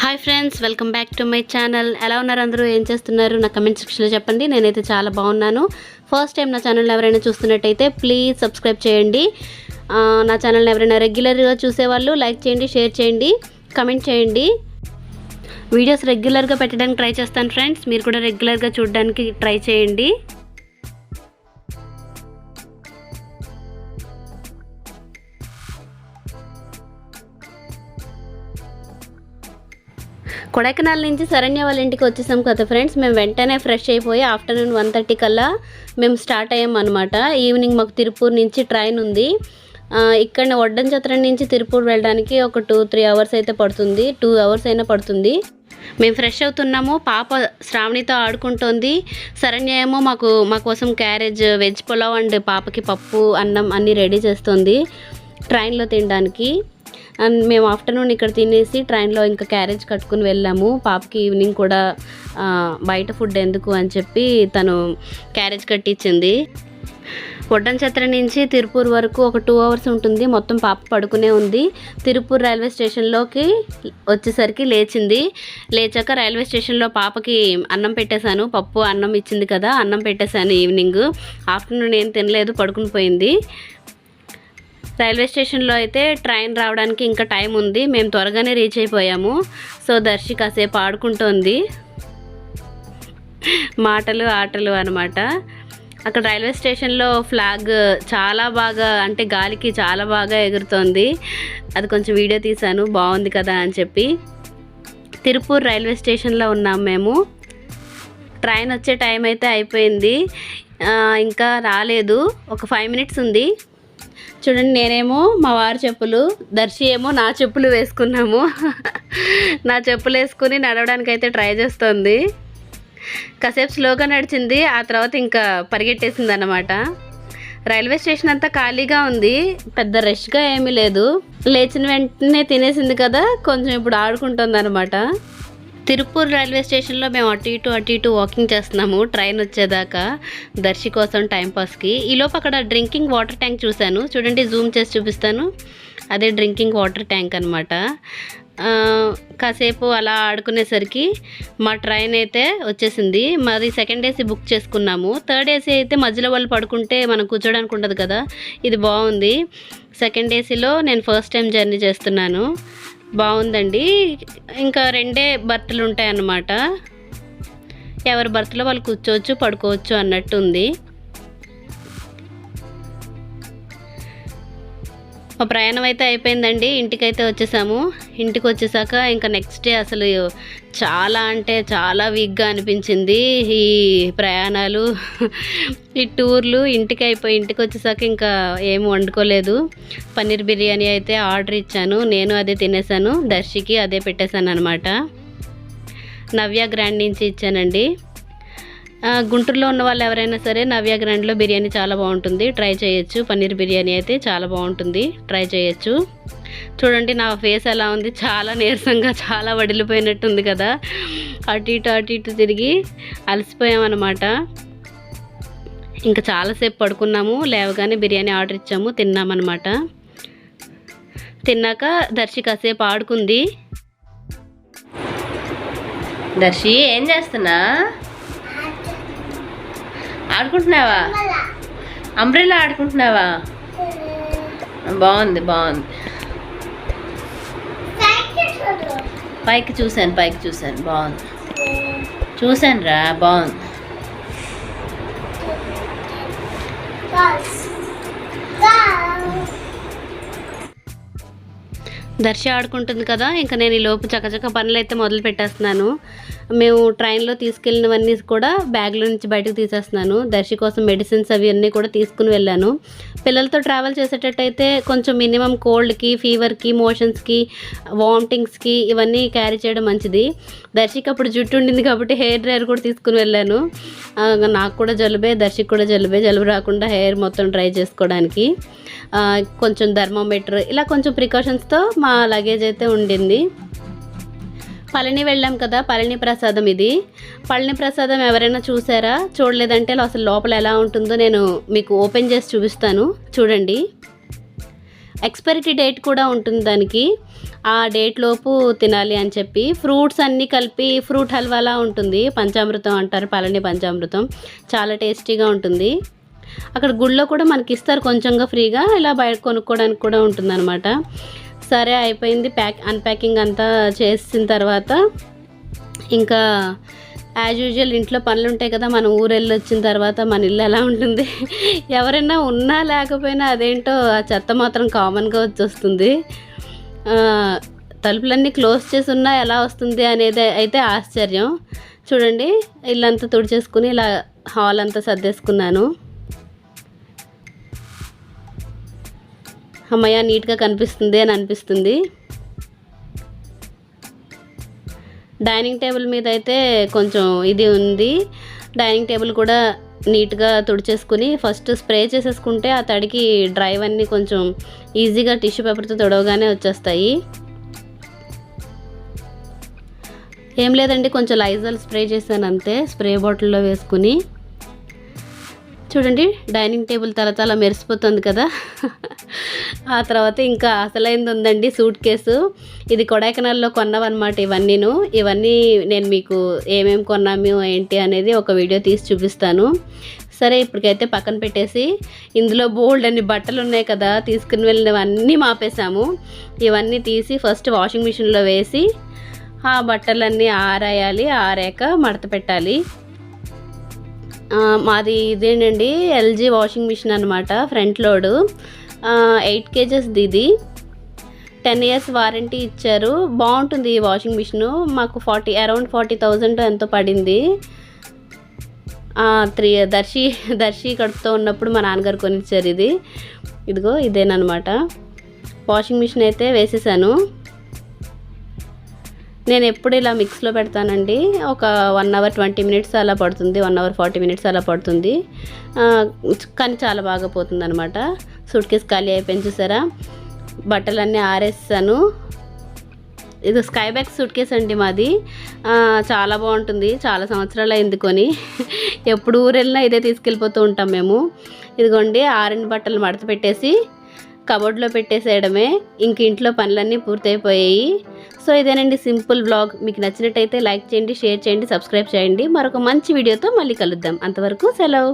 Hi friends welcome back to my channel ఎలా ఉన్నారు అందరూ? ఏం చేస్తున్నారు? నా కమెంట్ సెక్షన్లో చెప్పండి. నేనైతే చాలా బాగున్నాను. ఫస్ట్ టైం నా ఛానల్ ఎవరైనా చూస్తున్నట్టయితే ప్లీజ్ సబ్స్క్రైబ్ చేయండి. నా ఛానల్ని ఎవరైనా రెగ్యులర్గా చూసేవాళ్ళు లైక్ చేయండి షేర్ చేయండి కమెంట్ చేయండి. వీడియోస్ రెగ్యులర్గా పెట్టడానికి ట్రై చేస్తాను ఫ్రెండ్స్ మీరు కూడా రెగ్యులర్గా చూడడానికి ట్రై చేయండి. కొడైకెనాల్ నుంచి శరణ్య వాళ్ళ ఇంటికి వచ్చేసాం కదా ఫ్రెండ్స్. మేము వెంటనే ఫ్రెష్ అయిపోయి ఆఫ్టర్నూన్ వన్ థర్టీ కల్లా మేము స్టార్ట్ అయ్యాం అనమాట ఈవినింగ్ మాకు తిరుపూర్ నుంచి ట్రైన్ ఉంది. ఇక్కడ ఇక్కడ వడ్డంచత్రం నుంచి తిరుపూర్ వెళ్ళడానికి ఒక టూ త్రీ అవర్స్ అయితే పడుతుంది. టూ అవర్స్ అయినా పడుతుంది. మేము ఫ్రెష్ అవుతున్నాము. పాప శ్రావణితో ఆడుకుంటోంది. శరణ్య ఏమో మాకు మా కోసం క్యారేజ్ వెజ్ పులావ్ అండ్ పాపకి పప్పు అన్నం అన్నీ రెడీ చేస్తుంది. ట్రైన్లో తినడానికి. అండ్ మేము ఆఫ్టర్నూన్ ఇక్కడ తినేసి ట్రైన్లో ఇంకా క్యారేజ్ కట్టుకుని వెళ్ళాము. పాపకి ఈవినింగ్ కూడా బయట ఫుడ్ ఎందుకు అని చెప్పి తను క్యారేజ్ కట్టించింది. ఒడ్డంచత్ర నుంచి తిరుపూర్ వరకు ఒక టూ అవర్స్ ఉంటుంది. మొత్తం పాప పడుకునే ఉంది. తిరుపూర్ రైల్వే స్టేషన్లోకి వచ్చేసరికి లేచింది. లేచాక రైల్వే స్టేషన్లో పాపకి అన్నం పెట్టేశాను. పప్పు అన్నం ఇచ్చింది కదా అన్నం పెట్టేశాను ఈవినింగ్ ఆఫ్టర్నూన్ ఏం తినలేదు పడుకుని పోయింది. రైల్వే స్టేషన్లో అయితే ట్రైన్ రావడానికి ఇంకా టైం ఉంది. మేము త్వరగానే రీచ్ అయిపోయాము. సో దర్శి కాసేపు ఆడుకుంటోంది. మాటలు ఆటలు అనమాట అక్కడ రైల్వే స్టేషన్లో ఫ్లాగ్ చాలా బాగా అంటే గాలికి చాలా బాగా ఎగురుతోంది. అది కొంచెం వీడియో తీశాను బాగుంది కదా అని చెప్పి. తిరుపూర్ రైల్వే స్టేషన్లో ఉన్నాం మేము. ట్రైన్ వచ్చే టైం అయితే అయిపోయింది. ఇంకా రాలేదు. ఒక ఫైవ్ మినిట్స్ ఉంది. చూడండి నేనేమో మా వారి చెప్పులు దర్శి ఏమో నా చెప్పులు వేసుకున్నాము. నా చెప్పులు వేసుకుని నడవడానికి అయితే ట్రై చేస్తుంది. కాసేపు స్లోగా నడిచింది ఆ తర్వాత ఇంకా పరిగెట్టేసింది అనమాట రైల్వే స్టేషన్ అంతా ఖాళీగా ఉంది పెద్ద రష్గా ఏమీ లేదు. లేచిన వెంటనే తినేసింది కదా కొంచెం ఇప్పుడు ఆడుకుంటుంది అనమాట తిరుపూర్ రైల్వే స్టేషన్లో మేము అటు ఇటు అటు ఇటు వాకింగ్ చేస్తున్నాము. ట్రైన్ వచ్చేదాకా దర్శి కోసం టైంపాస్కి ఈలోపు అక్కడ డ్రింకింగ్ వాటర్ ట్యాంక్ చూశాను. చూడండి జూమ్ చేసి చూపిస్తాను. అదే డ్రింకింగ్ వాటర్ ట్యాంక్ అనమాట కాసేపు అలా ఆడుకునేసరికి మా ట్రైన్ అయితే వచ్చేసింది. మరి సెకండ్ ఏసీ బుక్ చేసుకున్నాము. థర్డ్ ఏసీ అయితే మధ్యలో వాళ్ళు పడుకుంటే మనం కూర్చోడానికి ఉండదు కదా. ఇది బాగుంది. సెకండ్ ఏసీలో నేను ఫస్ట్ టైం జర్నీ చేస్తున్నాను. బాగుందండి. ఇంకా రెండే బర్త్లు ఉంటాయన్నమాట. ఎవరి బర్త్లో వాళ్ళు కూర్చోవచ్చు పడుకోవచ్చు అన్నట్టు ఉంది మా ప్రయాణం అయితే అయిపోయిందండి. ఇంటికైతే వచ్చేసాము. ఇంటికి వచ్చేసాక ఇంకా నెక్స్ట్ డే అసలు చాలా అంటే చాలా వీక్గా అనిపించింది ఈ ప్రయాణాలు. ఈ టూర్లు ఇంటికి అయిపోయి ఇంటికి వచ్చేసాక ఇంకా ఏం వండుకోలేదు. పన్నీర్ బిర్యానీ అయితే ఆర్డర్ ఇచ్చాను. నేను అదే తినేసాను. దర్శికి అదే పెట్టేశాను అనమాట నవ్య గ్రాండ్ నుంచి ఇచ్చానండి. గుంటూరులో ఉన్న వాళ్ళు ఎవరైనా సరే నవ్య గ్రాండ్లో బిర్యానీ చాలా బాగుంటుంది. ట్రై చేయొచ్చు. పన్నీర్ బిర్యానీ అయితే చాలా బాగుంటుంది. ట్రై చేయొచ్చు. చూడండి నా ఫేస్ ఎలా ఉంది. చాలా నీరసంగా చాలా వడిలిపోయినట్టుంది కదా. అటు ఇటు అటు ఇటు తిరిగి అలసిపోయామన్నమాట. ఇంకా చాలాసేపు పడుకున్నాము. లేవగానే బిర్యానీ ఆర్డర్ ఇచ్చాము. తిన్నామన్నమాట. తిన్నాక దర్శి కాసేపు ఆడుకుంది. దర్శి ఏం చేస్తున్నా? ఆడుకుంటున్నావా? అంబ్రెల్లా ఆడుకుంటున్నావా? బాగుంది బాగుంది. పైకి చూశాను పైకి చూశాను. బాగుంది. చూశాను రా బాగుంది దర్శి ఆడుకుంటుంది కదా ఇంకా నేను ఈ లోపు చకచక పనులు అయితే మొదలు పెట్టేస్తున్నాను. మేము ట్రైన్లో తీసుకెళ్ళినవన్నీ కూడా బ్యాగ్లో నుంచి బయటకు తీసేస్తున్నాను. దర్శి కోసం మెడిసిన్స్ అవి అన్నీ కూడా తీసుకుని వెళ్ళాను. పిల్లలతో ట్రావెల్ చేసేటట్టయితే కొంచెం మినిమం కోల్డ్కి ఫీవర్కి మోషన్స్కి వామిటింగ్స్కి ఇవన్నీ క్యారీ చేయడం మంచిది. దర్శికి అప్పుడు జుట్టు ఉండింది కాబట్టి హెయిర్ డ్రైయర్ కూడా తీసుకుని వెళ్ళాను. నాకు కూడా జలుబే దర్శికి కూడా జలుబే. జలుబు రాకుండా హెయిర్ మొత్తం డ్రై చేసుకోవడానికి. కొంచెం థర్మోమీటర్ ఇలా కొంచెం ప్రికాషన్స్తో మా లగేజ్ అయితే ఉండింది. పళని వెళ్ళాం కదా పళని ప్రసాదం ఇది. పళని ప్రసాదం ఎవరైనా చూసారా? చూడలేదంటే అసలు లోపల ఎలా ఉంటుందో నేను మీకు ఓపెన్ చేసి చూపిస్తాను. చూడండి. ఎక్స్పైరిటీ డేట్ కూడా ఉంటుంది దానికి. ఆ డేట్ లోపు తినాలి అని చెప్పి. ఫ్రూట్స్ అన్నీ కలిపి ఫ్రూట్ హల్వాలా ఉంటుంది. పంచామృతం అంటారు పళని పంచామృతం. చాలా టేస్టీగా ఉంటుంది. అక్కడ గుళ్ళో కూడా మనకి ఇస్తారు కొంచెంగా ఫ్రీగా. ఇలా బయట కొనుక్కోవడానికి కూడా ఉంటుందన్నమాట. సరే అయిపోయింది ప్యాక్ అన్ప్యాకింగ్ అంతా చేసిన తర్వాత ఇంకా యాజ్ యూజువల్ ఇంట్లో పనులు ఉంటాయి కదా మనం ఊరు వెళ్ళి వచ్చిన తర్వాత మన ఇల్లు ఎలా ఉంటుంది? ఎవరైనా ఉన్నా లేకపోయినా అదేంటో ఆ చెత్త మాత్రం కామన్గా వచ్చేస్తుంది. తలుపులన్నీ క్లోజ్ చేసి ఉన్నా ఎలా వస్తుంది అనేది అయితే ఆశ్చర్యం. చూడండి ఇల్లంతా తుడిచేసుకుని ఇలా హాల్ అంతా సర్దేసుకున్నాను. అమ్మయ్య నీట్గా కనిపిస్తుంది అని అనిపిస్తుంది. డైనింగ్ టేబుల్ మీద అయితే కొంచెం ఇది ఉంది. డైనింగ్ టేబుల్ కూడా నీట్గా తుడిచేసుకుని ఫస్ట్ స్ప్రే చేసేసుకుంటే ఆ తడికి డ్రైవ్ అన్నీ కొంచెం ఈజీగా టిష్యూ పేపర్తో తొడవగానే వచ్చేస్తాయి. ఏం లేదండి కొంచెం లైజాల్ స్ప్రే చేశాను అంతే స్ప్రే బాటిల్లో వేసుకుని. చూడండి డైనింగ్ టేబుల్ తల తల మెరిసిపోతుంది కదా. ఆ తర్వాత ఇంకా అసలైంది ఉందండి సూట్ కేసు. ఇది కొడైకెనాల్లో కొన్నవన్నమాట ఇవన్నీను. ఇవన్నీ నేను మీకు ఏమేమి కొన్నాము ఏంటి అనేది ఒక వీడియో తీసి చూపిస్తాను. సరే ఇప్పటికైతే పక్కన పెట్టేసి ఇందులో బోల్డ్ అన్ని బట్టలు ఉన్నాయి కదా తీసుకుని వెళ్ళినవన్నీ మాపేసాము ఇవన్నీ తీసి ఫస్ట్ వాషింగ్ మిషన్లో వేసి ఆ బట్టలన్నీ ఆరేయాలి ఆరాక మడత పెట్టాలి. మాది ఇదేనండి ఎల్జీ వాషింగ్ మిషన్ అనమాట ఫ్రంట్ లోడు. ఎయిట్ కేజెస్ది ఇది టెన్ ఇయర్స్ వారంటీ ఇచ్చారు. బాగుంటుంది ఈ వాషింగ్ మిషన్. మాకు ఫార్టీ అరౌండ్ ఫార్టీ థౌజండ్ ఎంతో పడింది. త్రీ దర్శి దర్శి కడుపుతో ఉన్నప్పుడు మా నాన్నగారు కొనిచ్చారు ఇది. ఇదిగో ఇదేనమాట వాషింగ్ మిషన్ అయితే వేసేసాను. నేను ఎప్పుడు ఇలా మిక్స్లో పెడతానండి. ఒక వన్ అవర్ ట్వంటీ మినిట్స్ అలా పడుతుంది. వన్ అవర్ ఫార్టీ మినిట్స్ అలా పడుతుంది. కానీ చాలా బాగా పోతుంది అనమాట సూట్ కేసు ఖాళీ అయిపోయింది చూసారా? బట్టలన్నీ ఆరేసాను. ఇది స్కై బ్యాగ్ సూట్ కేస్ అండి మాది. చాలా బాగుంటుంది. చాలా సంవత్సరాలు అయింది కొని. ఎప్పుడు ఊరు వెళ్ళినా ఇదే తీసుకెళ్ళిపోతూ ఉంటాం మేము. ఇదిగోండి ఆరెంజ్ బట్టలు మడత పెట్టేసి కబోర్డ్లో పెట్టేసేయడమే ఇంక ఇంట్లో పనులన్నీ పూర్తయిపోయాయి. సో ఇదేనండి సింపుల్ బ్లాగ్ మీకు నచ్చినట్టయితే లైక్ చేయండి షేర్ చేయండి సబ్స్క్రైబ్ చేయండి. మరొక మంచి వీడియోతో మళ్ళీ కలుద్దాం. అంతవరకు సెలవు.